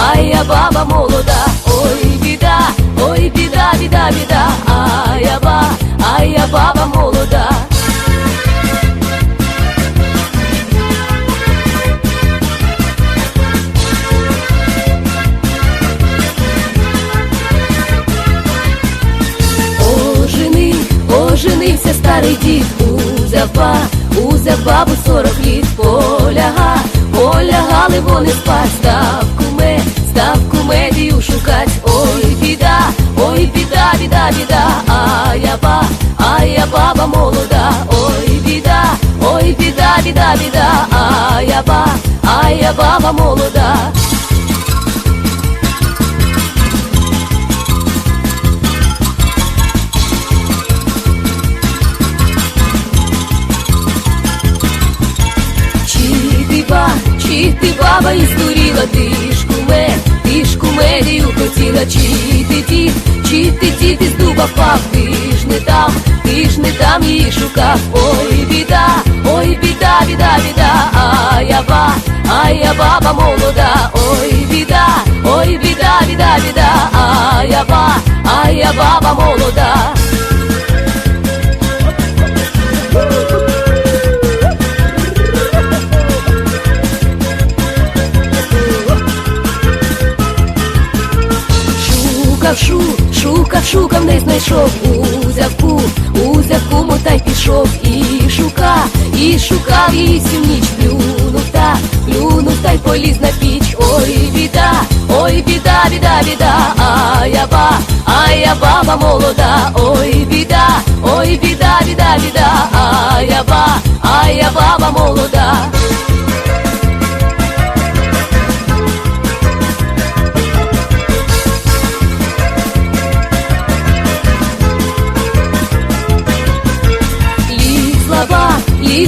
а я баба молода, ой біда, ой біда, біда, біда, а я ба, а я баба молода. Оженив, оженився старий дід, узяв ба, узяв бабу сорок літ, поляга, вони спать, став куме, став кумедію шукать, ой біда, ой біда, біда, біда, а я ба, а я баба молода, ой біда, ой біда, біда, біда, а я ба, а я баба молода. Ти баба і здуріла, ти ж куме, ти ж кумедію хотіла, чи ти ті, чи ти ті, ти з дуба впав, ти ж не там, ти ж не там її шукав, ой біда, ой біда, біда, біда, а я ба, а я баба молода, ой біда, ой біда, біда, біда, а я ба, а я Шукав, шу, шукав, шукав, не знайшов узяв ку, узяв куму та пішов і шука, і шукав її всю ніч, плюнув та, плюнув та й поліз на піч. Ой, біда, ой, біда, біда, біда, а я ба, а я баба молода, ой, біда, ой, біда, біда, біда, а я ба, а я баба молода.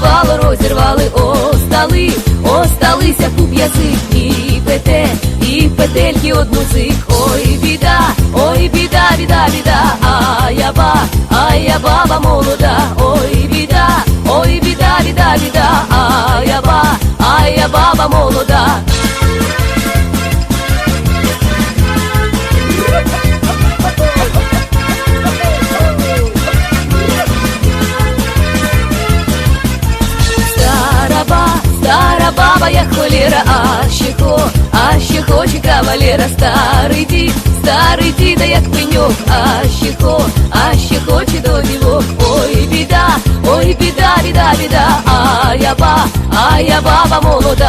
Повдівало, розірвали, остали, осталися пуп язик і пете, і петельки од цих, ой біда, ой біда, біда, біда, а я ба, а я баба молода, ой біда, ой біда, біда, біда, а я ба, а я баба молода. Стара холера, а ще хо, а ще хоче кавалера, старий дід, старий діда, як пеньок, а ще хо, а ще хоче до дівок, ой біда, ой біда, біда, біда, а я ба, а я баба молода,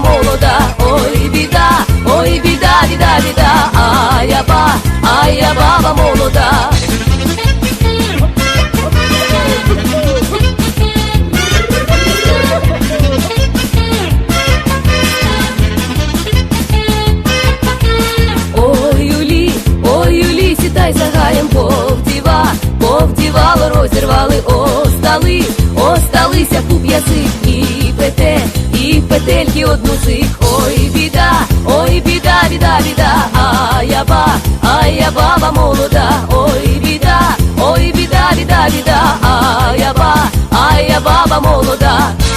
молода, ой біда, ой біда, біда, біда, а я ба, а я баба молода. Ой у ой у лісі, та й за гаєм повдіва, повдівало, розірвали, остали, осталися пуп і пете, петельки одну цих, ой біда, ой біда, біда, біда, а я ба, а я баба молода, ой біда, ой біда, біда, біда, а я ба, а я баба молода.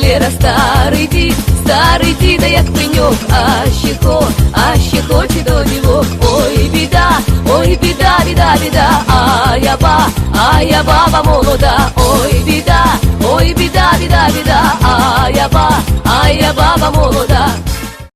Старый старий дід, старий діда, як пеньок, а ще хо, а ще хоче до дівок. Ой, біда, ой, біда, біда, біда, а я ба, а я баба молода, ой, біда, ой, біда, біда, біда, а я ба, а я баба молода.